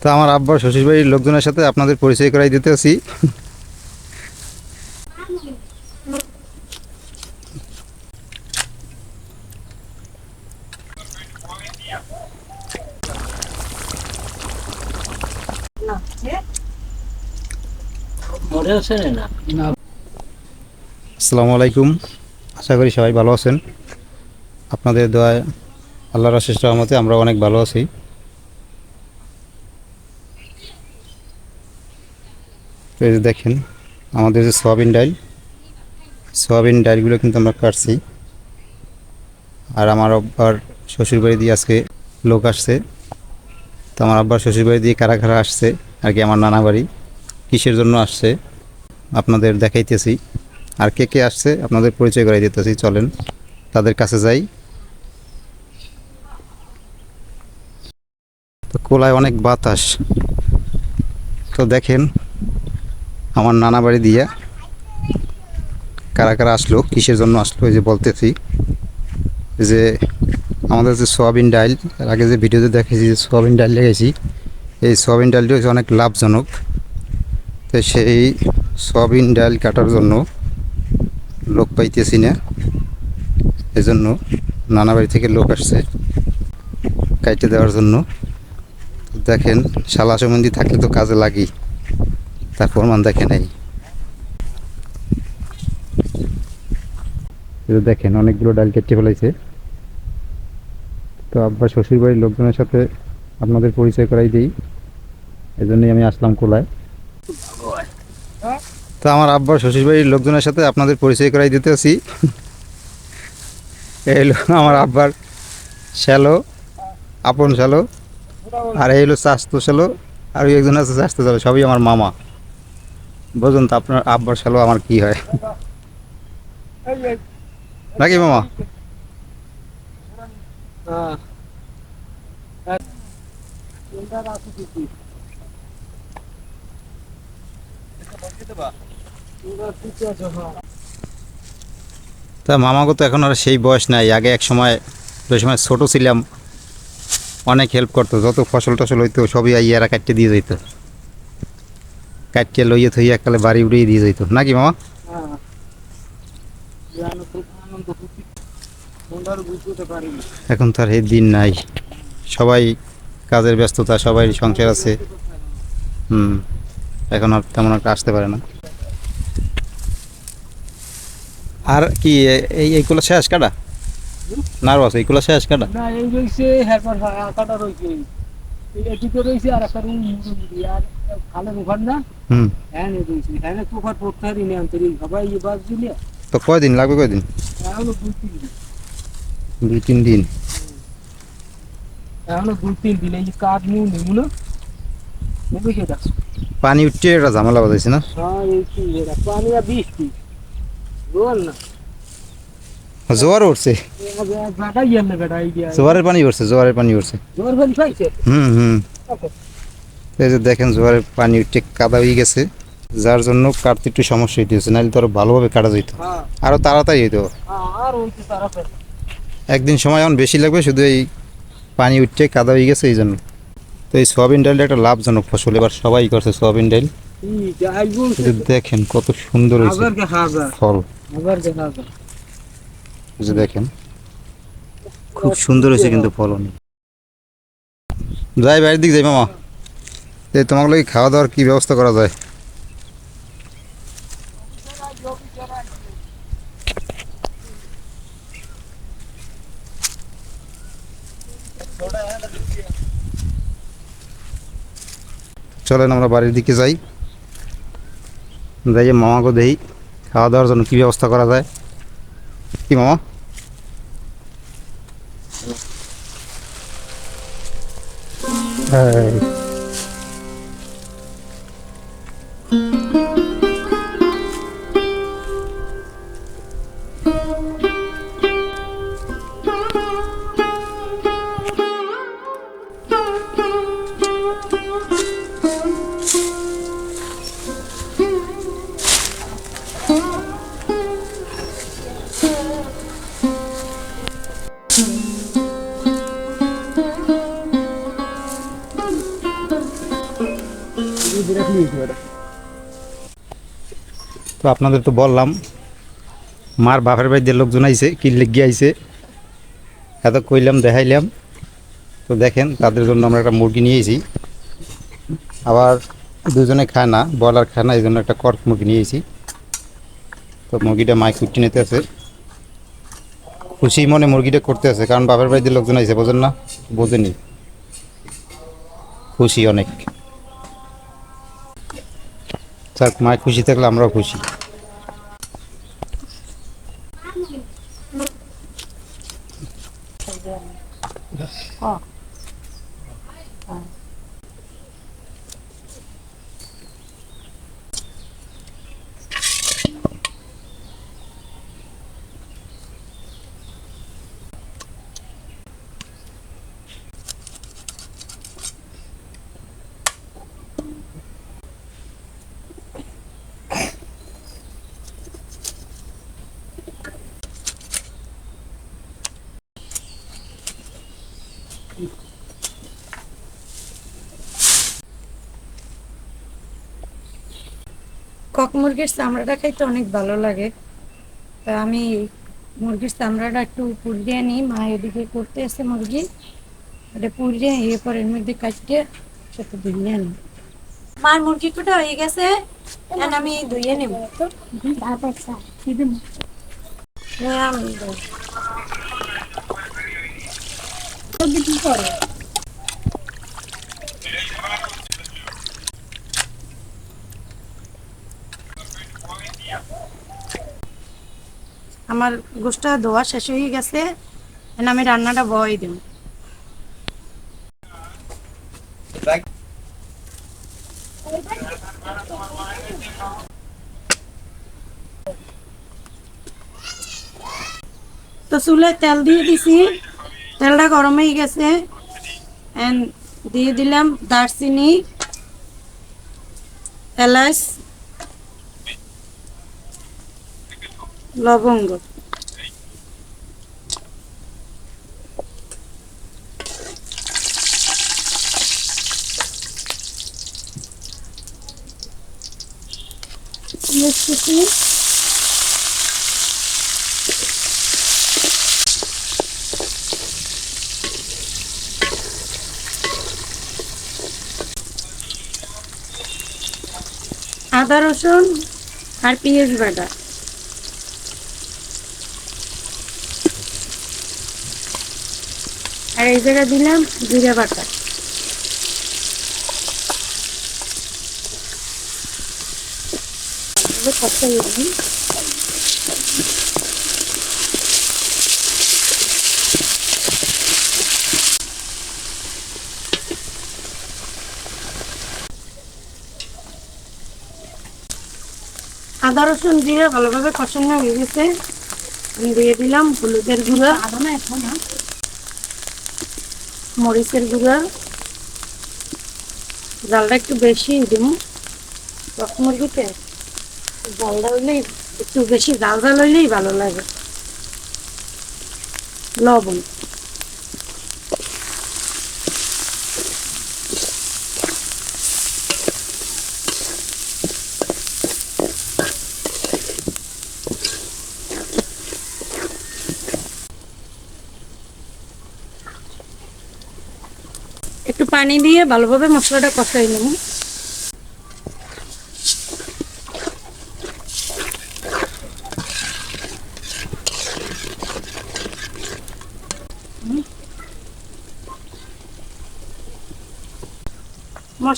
তো আমার আব্বার শ্বশুরবাড়ির লোকজনের সাথে আপনাদের পরিচয় করাই দিতে না। আসসালামু আলাইকুম। আশা করি সবাই ভালো আছেন। আপনাদের দোয়ায় আল্লাহর অশেষ রহমতে আমরা অনেক ভালো আছি। এই দেখেন, আমাদের যে সোয়াবিন ডাইল, সোয়াবিন ডাইলগুলো কিন্তু আমরা কাটছি। আর আমার আব্বার শ্বশুরবাড়ি দিয়ে আজকে লোক আসছে। তো আমার আব্বার শ্বশুরবাড়ি দিয়ে কারা কারা আসছে, আর কি আমার নানা বাড়ি, কিসের জন্য আসছে, আপনাদের দেখাইতেছি। আর কে কে আসছে, আপনাদের পরিচয় করাই দিতেছি, চলেন তাদের কাছে যাই। তো কোলায় অনেক বাতাস। তো দেখেন আমার নানা বাড়ি দিয়া কারা কারা আসলো, কিসের জন্য আসলো, এই যে বলতেছি। যে আমাদের যে সোয়াবিন ডাইল, এর আগে যে ভিডিওতে দেখেছি যে সোয়াবিন ডাইল লেগেছি, এই সোয়াবিন ডাইলটি হচ্ছে অনেক লাভজনক। তো সেই সোয়াবিন ডাইল কাটার জন্য লোক পাইতেছি না। এজন্য নানা বাড়ি থেকে লোক আসছে কাইটে দেওয়ার জন্য। দেখেন, শালা সম্বন্ধী থাকলে তো কাজে লাগি তার প্রমাণ দেখে নাই। দেখেন অনেকগুলো ডাল কেটে ফেলাইছে। তো আব্বার শ্বশুর বাড়ির লোকজনের সাথে আপনাদের পরিচয় করাই দিই। এই জন্যই আমি আসলাম কোলায়। তো আমার আব্বার শ্বশুরবাড়ির লোকজনের সাথে আপনাদের পরিচয় করাই দিতে আছি। এই হলো আমার আব্বার শ্যালো আপন শ্যালো আর এই হলো স্বাস্থ্য শ্যালো আর ওই একজন আছে স্বাস্থ্য শ্যালো সবই আমার মামা। বুঝুন তো আপনার আব্বার সালো আমার কি হয়? নাকি মামা? তা মামাকে তো এখন আর সেই বয়স নাই। আগে এক সময়, যে সময় ছোটো ছিলাম, অনেক হেল্প করতো। যত ফসল টসল হইতো, সবই ইয়ারা কাটতে দিয়ে যেত কাটতে লইয়ে থইয়ে এককালে বাড়ি উড়িয়ে দিয়ে যেত নাকি মামা? এখন তার এই দিন নাই। সবাই কাজের ব্যস্ততা, সবাই সংসার আছে। হুম, এখন আর তেমন একটা আসতে পারে না। আর কি এই, এইগুলো শেষ কাটা? নার্ভাস এইগুলো শেষ কাটা? না, এই রয়েছে হেরপর আঁকাটা রয়েছে। এই রয়েছে আর একটা রুম আর খালের ওখান না হ্যাঁ হ্যাঁ তো কয়দিন লাগবে কয়দিন? দুই তিন দিন। পানি উঠছে এটা ঝামেলা বাজাইছে না? হ্যাঁ জোয়ার উঠছে। জোয়ারের পানি উঠছে জোয়ারের পানি উঠছে হুম হুম। এই যে দেখেন জোয়ারের পানি উঠে কাদা হয়ে গেছে। যার জন্য কাটতে একটু সমস্যা হইতেছে নাহলে তো আরও ভালোভাবে কাটা যেত হ্যাঁ। আরও তাড়াতাড়ি হইতো। ফেল একদিন সময় এখন বেশি লাগবে শুধু এই পানি উঠছে কাদা হয়ে গেছে এই জন্য। তো এই সোয়াবিন ডালটা একটা লাভজনক ফসল এবার সবাই করছে সোয়াবিন ডাল। দেখেন কত সুন্দর হয়েছে। ফল। দেখেন খুব সুন্দর হয়েছে কিন্তু ফলন। যাই বাড়ির দিকে যাই মামা। এই তোমার লাগে খাওয়া দাওয়ার কি ব্যবস্থা করা যায়? চলেন আমরা বাড়ির দিকে যাই। যাই মামাকে দেই খাওয়া দাওয়ার জন্য কি ব্যবস্থা করা যায়? কি মামা? হ্যাঁ তো আপনাদের তো বললাম, মার বাপের বাড়িতে লোকজন আইছে কি লেগে আইছে। এত কইলাম, দেখাইলাম। তো দেখেন, তাদের জন্য আমরা একটা মুরগি নিয়েছি আবার দুজনে খায় না, ব্রয়লার খায় না এই জন্য একটা কর্ক মুরগি নিয়েছি তো মুরগিটা মাই কুটি নিতে আছে। খুশি মনে মুরগিটা করতে আছে, কারণ বাপের বাড়িতে লোকজন আইছে, বোঝেন না, বোঝেনি। খুশি অনেক। যাক মায় খুশি থাকলে আমরাও খুশি। কক মুরগির চামড়াটা খাইতে অনেক ভালো লাগে। তা আমি মুরগির চামড়াটা একটু পুড়িয়ে নিই মা এদিকে করতে এসে মুরগি। এটা পুড়িয়ে এর পর এর মধ্যে কাটতে সেটা ধুইয়ে নিই। মার মুরগি কোটা হয়ে গেছে এখন আমি ধুইয়ে নেব। হ্যাঁ, আমি। কি করে আমার গোষ্ঠটা ধোয়া শেষ হয়ে গেছে আমি রান্নাটা বয় দেব তো চুলায় তেল দিয়ে দিছি, তেলটা গরম হয়ে গেছে। দিয়ে দিলাম দারচিনি, এলাচ, লবঙ্গ। আদা রসুন আর পেঁয়াজ বাটা। আর এই জায়গায় দিলাম জিরা বাটা। এগুলো কষাই নিই। আদা, রসুন দিয়ে ভালোভাবে কষানো হয়ে গেছে। দিয়ে দিলাম হলুদের গুঁড়া। আদা না এখন মরিচের গুঁড়া। জালটা একটু বেশি দিব। রস মুরগিতে জালটা হইলেই একটু বেশি জাল জাল হইলেই ভালো লাগে। লবণ। একটু পানি দিয়ে ভালোভাবে মশলাটা কষাই নেব।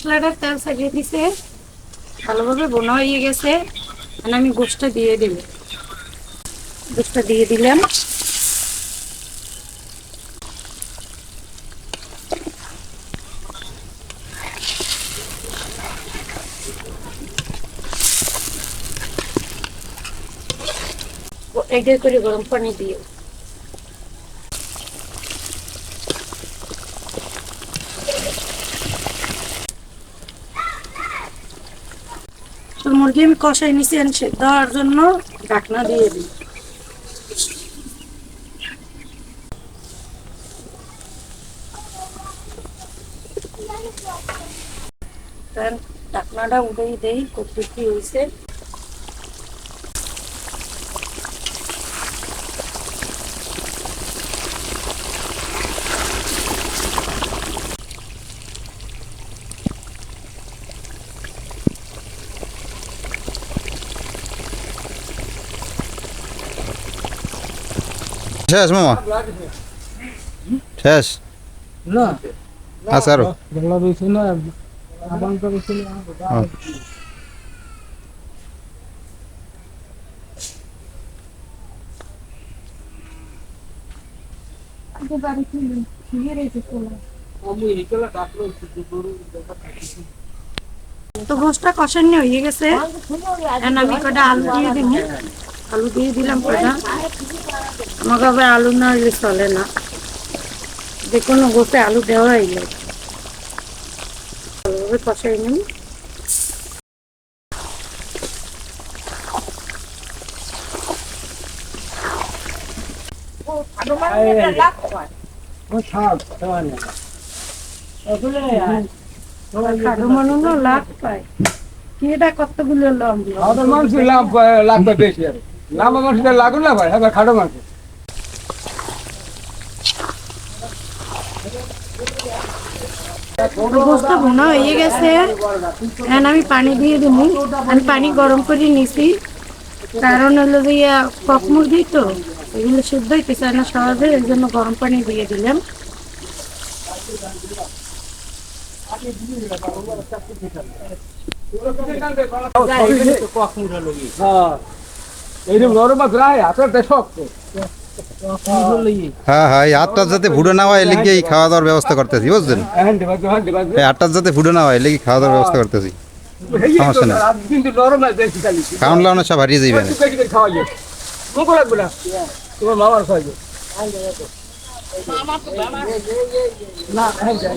মশলাটা তেল ছাড়িয়ে দিছে। ভালোভাবে বোনা হয়ে গেছে। এখন আমি গোষ্ঠটা দিয়ে দিল গোষ্ঠটা দিয়ে দিলাম। এটা করে গরম পানি দিয়ে মুরগি আমি কষাই আমি সেদ্ধ হওয়ার জন্য ঢাকনা দিয়ে দিই। ঢাকনাটা উঠেই দেই কত কি হয়েছে। শেষ মামা? শেষ? না। আছে আরও তো রয়েছে না হ্যাঁ। হয়ে গেছে। আমি কটা আলু দিয়ে দিব। আলু দিয়ে দিলাম কটা। আমাকে আবার আলু না হলে চলে না। যে কোনো গোসে আলু দেওয়াই লাগে ভালোভাবে কষাই নিন। ও ছাড় ছাড় না আসলে খাটো মানুষ লাভ পায় কতগুলো লাভ লাগবে বেশি আর মানুষের লাগুন না ভাই হ্যাঁ খাটো মানুষ গোস্ত ভুনা হয়ে গেছে। এখন আমি পানি দিয়ে দেবো আমি পানি গরম করে নিছি। কারণ হলো দিয়ে কক মুরগি তো এগুলো শুদ্ধ হইতে চায় না সহজে এই জন্য গরম পানি দিয়ে দিলাম। হ্যাঁ। এইরকম হ্যাঁ হ্যাঁ এই আটটার যাতে ভুড়ো না হয় এলিগে এই খাওয়া দাওয়ার ব্যবস্থা করতেছি বুঝছেন? হ্যাঁ দেবা দেবা দেবা এই আটটার যাতে ভুড়ো না হয় এলিগে খাওয়া দাওয়ার ব্যবস্থা করতেছি? সমস্যা নেই। কিন্তু নরম না বেশি খালি খাওয়ান লাউনা সব হারিয়ে যাইবে তোমার মামার না হ্যাঁ যাই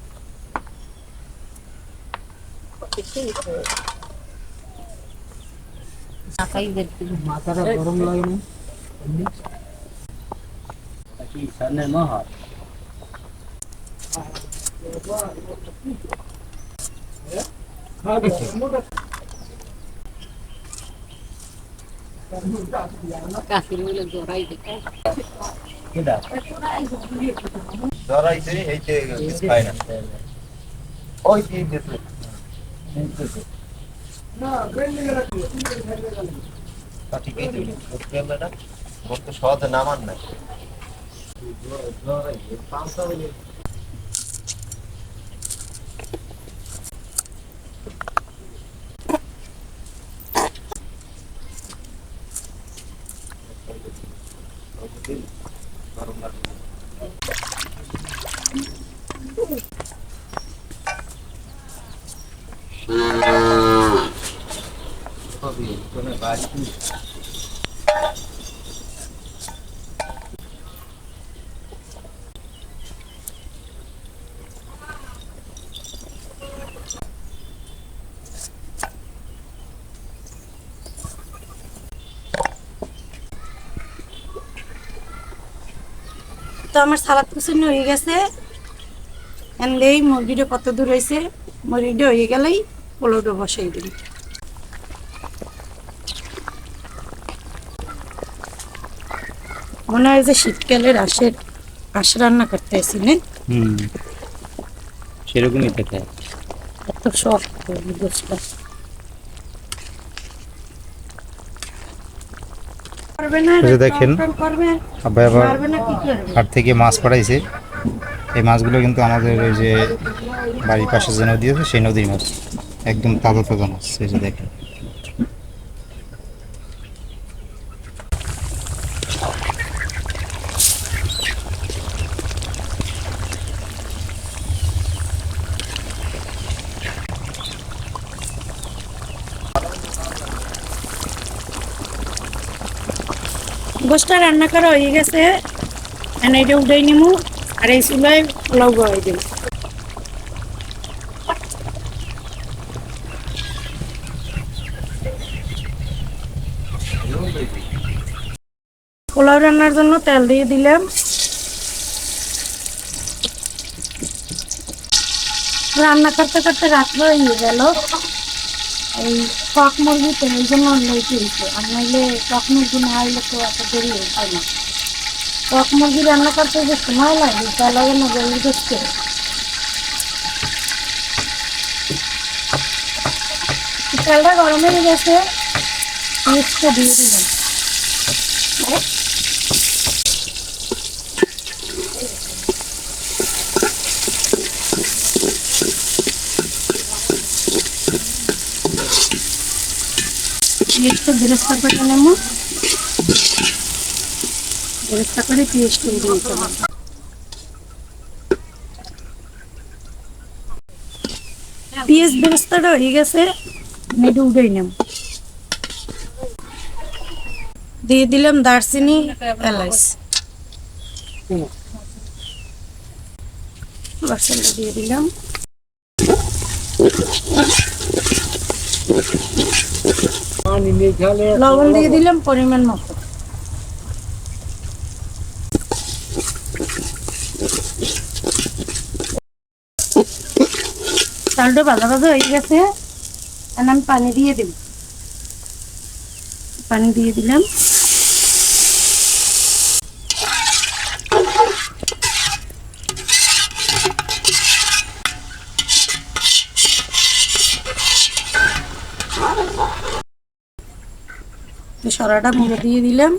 দেবে মাথাটা গরম লাগে না কি সামনে মহা ঠিকই তো করতে হবে না করতে সহজে নামান না তো আমার সালাদ কুচানো হয়ে গেছে। এনলেই মুরগিটা কত দূর হয়েছে মুরগিটা হয়ে গেলেই পোলাওটা বসাই দিন মনে হয় যে শীতকালের আশের আশ রান্না করতে হুম। সেরকমই দেখায় এত এই যে দেখেন। আবার হাট থেকে মাছ পাঠাইছে। এই মাছগুলো কিন্তু আমাদের ওই যে বাড়ির পাশে যে নদী আছে সেই নদীর মাছ। একদম তাজা তাজা মাছ যে দেখেন। গোষ্ঠটা রান্না করা হয়ে গেছে। এনে এটা উঠাই নিমু আর এই চুলায় পোলাও গড়াই দিই পোলাও রান্নার জন্য তেল দিয়ে দিলাম। রান্না করতে করতে রাত্র হয়ে গেল। এই কক মুরগি তো, এই জন্য লেট হয়েছে। আর নাইলে টক মুরগি না আইলে তো এত দেরি হয় না। টক মুরগি রান্না করতে যে সময় লাগে, তা লাগে না জলদি করতে চালটা গরম হয়ে গেছে মিক্সটা দিয়ে দিলাম। পেস্টটা বেরেস্তা করে নেব। বেরেস্তা করে পেস্ট দিয়ে দিতে হবে। পেঁয়াজ বেরেস্তাটা হয়ে গেছে মেডু উঠেই নেব। দিয়ে দিলাম দারচিনি এলাচ মশলা দিয়ে দিলাম। নিয়ে খেলে লবণ দিয়ে দিলাম পরিমাণ মতো। চালটা ভাজা ভাজা হয়ে গেছে এখন আমি পানি দিয়ে দিব পানি দিয়ে দিলাম। সরাটা মুড়ে দিয়ে দিলাম।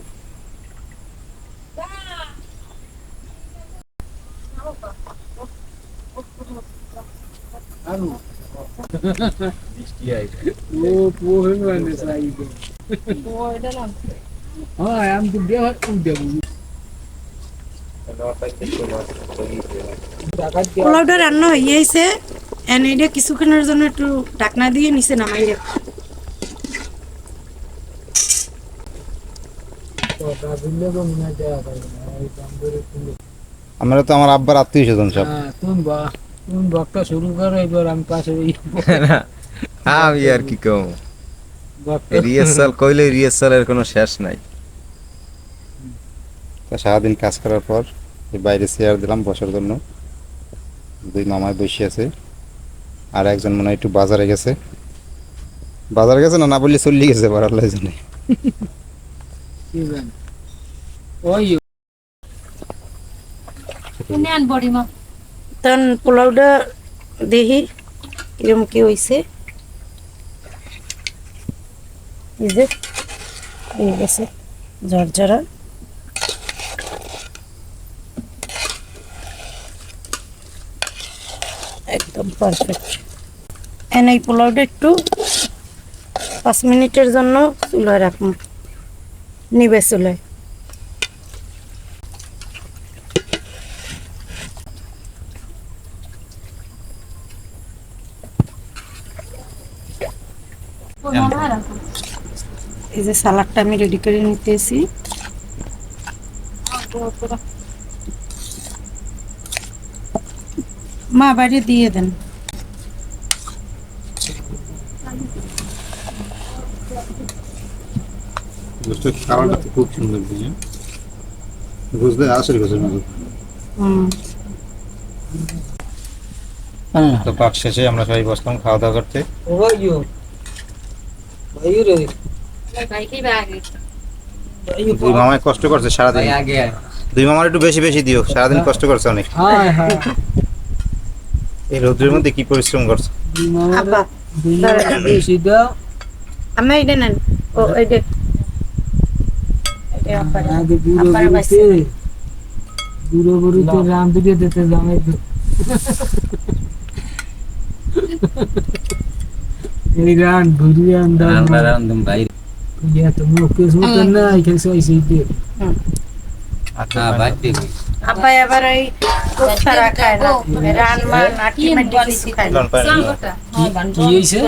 পোলাওটা রান্না হয়ে গেছে। এনে এটা কিছুক্ষণের জন্য একটু ঢাকনা দিয়ে নিচে নামাই রেখো আমরা তো আমার আব্বার আত্মীয় স্বজন সব। হ্যাঁ তুমি বা তুমি বকটা শুরু করো এবার আমি পাশে ওই আমি আর কি কম। রিহার্সাল কইলে রিহার্সালের কোনো শেষ নাই। তা সারাদিন কাজ করার পর বাইরে চেয়ার দিলাম বসার জন্য। দুই মামায় বসে আছে। আর একজন মনে হয় একটু বাজারে গেছে। বাজারে গেছে না না বললে চল্লি গেছে বাড়ার জন্য। কি জানি ওই তখন পোলাওটা দেখি কিরম কি হয়েছে এই যে হয়ে গেছে ঝরঝরা। একদম পারফেক্ট এন এই পোলাওটা একটু পাঁচ মিনিটের জন্য চুলায় রাখুন নিবে চুলায়। এই যে সালাডটা আমি রেডি করে নিতেছি। মা বাড়ি দিয়ে দেন। খুব সুন্দর বুঝতে আসলে গোছের তো পাক শেষে আমরা সবাই বসলাম খাওয়া দাওয়া করতে দুই মামায় কষ্ট করছে সারাদিন। দুই মামার একটু বেশি বেশি দিও। সারাদিন কষ্ট করছে অনেক। হ্যাঁ হ্যাঁ। এই রোদ্রের মধ্যে কি পরিশ্রম করছে? আব্বা বেশি দাও। আমি এটা নেন। ও এটা আগে রাম দিকে দিতে জামাই তো এই রান ভুরি রান দাম ভাই ইয়া তো মুখে শুনতে না এখানে সই সই দিয়ে হুম। হ্যাঁ ভাই আব্বা এবার এই কুত্তারা খায় না রান মান আটি মাটি কিছু খায় না লন পায় না। কি হইছে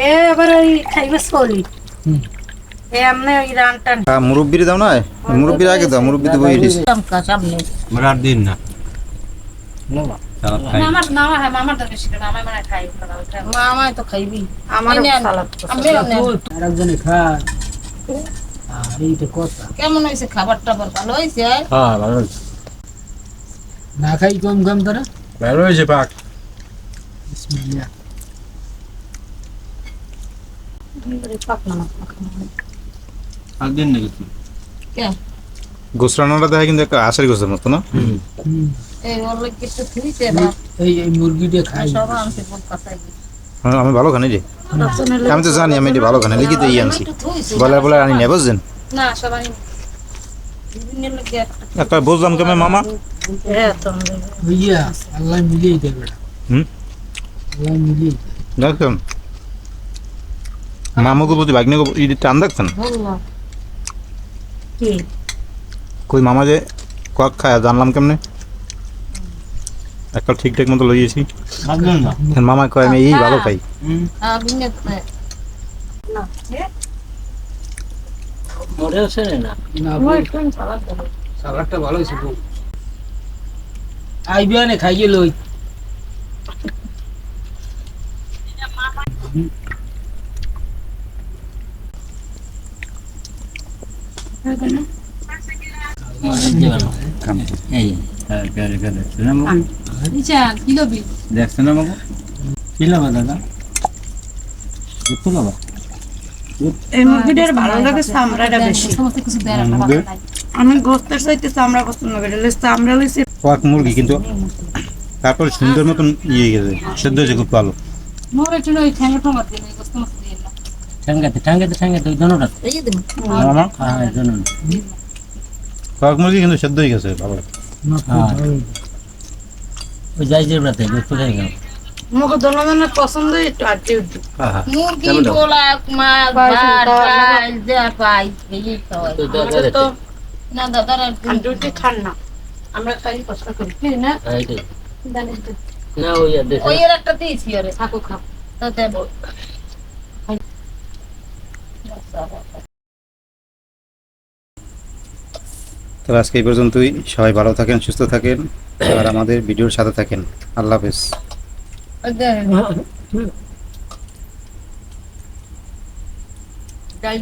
এ এবার ওই খাইবে সলি হুম। এমনি ওই রানটা হ্যাঁ মুরব্বির দাও না মুরব্বির আগে দাও মুরব্বি তো বই দিছে সামনে আমরা আর দিন না না হয় মানে কেমন হয়েছে? খাবার টাবার ভালো হয়েছে? হ্যাঁ না খাই কম কম তোরা? ভালো হয়েছে পাক। বিসমিল্লাহ। আর দিন না কিছু গোসরানোটা দেখা কিন্তু একটা আশারি গোসের মতো না? হ্যাঁ, আমি ভালো খানি রে। আমি তো জানি আমি ভালো খানি লিখি তো আনছি। বলার বলার আনি নেই বুঝছেন? না একটা একটা বুঝলাম কেমন মামা? হ্যাঁ আল্লাহ মিলিয়ে দেবে হুম? আল্লাহ মিলিয়ে মামুকে প্রতি টান দেখছেন? কই মামা যে কক খায় জানলাম কেমনে? একটা ঠিকঠাক মতো লইয়েছি। মামা কয় আমি এই ভালো খাই সালাদটা ভালো হয়েছে খাইয়ে লই। এই। হ্যাঁ পেয়ারে পেয়ারে শুনে নিচা কি লবি? দেখছেন না বাবু। কি লাবা দাদা? বুঝতে লাবা। এই মুরগিটার ভালো লাগে চামড়াটা বেশি। সমস্ত কিছু দেয় রাখা মুরগি? নাই আমি গোস্তের চাইতে চামড়া পছন্দ করি। চামড়া লইছে কক মুরগি কিন্তু তারপর সুন্দর মতন ইয়ে গেছে সেদ্ধ হয়েছে খুব ভালো। ঠ্যাঙ্গাতে ওই দনোটা হ্যাঁ মুরগি কিন্তু সেদ্ধ হয়ে গেছে ভালো। হ্যাঁ। ওই যাই যে রাতে বুঝতে পারি গেল মুখে দোলনের পছন্দ একটু আটকে উঠি মুরগি গোলা মাছ ভাত ডাল যা পাই এই তো। হয়। তো না দাদার আর আর দুটি খান না। আমরা খাই কষ্ট করি। কি না? তো। না ওই আর একটা দিয়েছি ওরে। থাকো খাও। তাতে বল তো আজকে এই পর্যন্তই। সবাই ভালো থাকেন সুস্থ থাকেন আর আমাদের ভিডিওর সাথে থাকেন। আল্লাহ হাফেজ। ডাল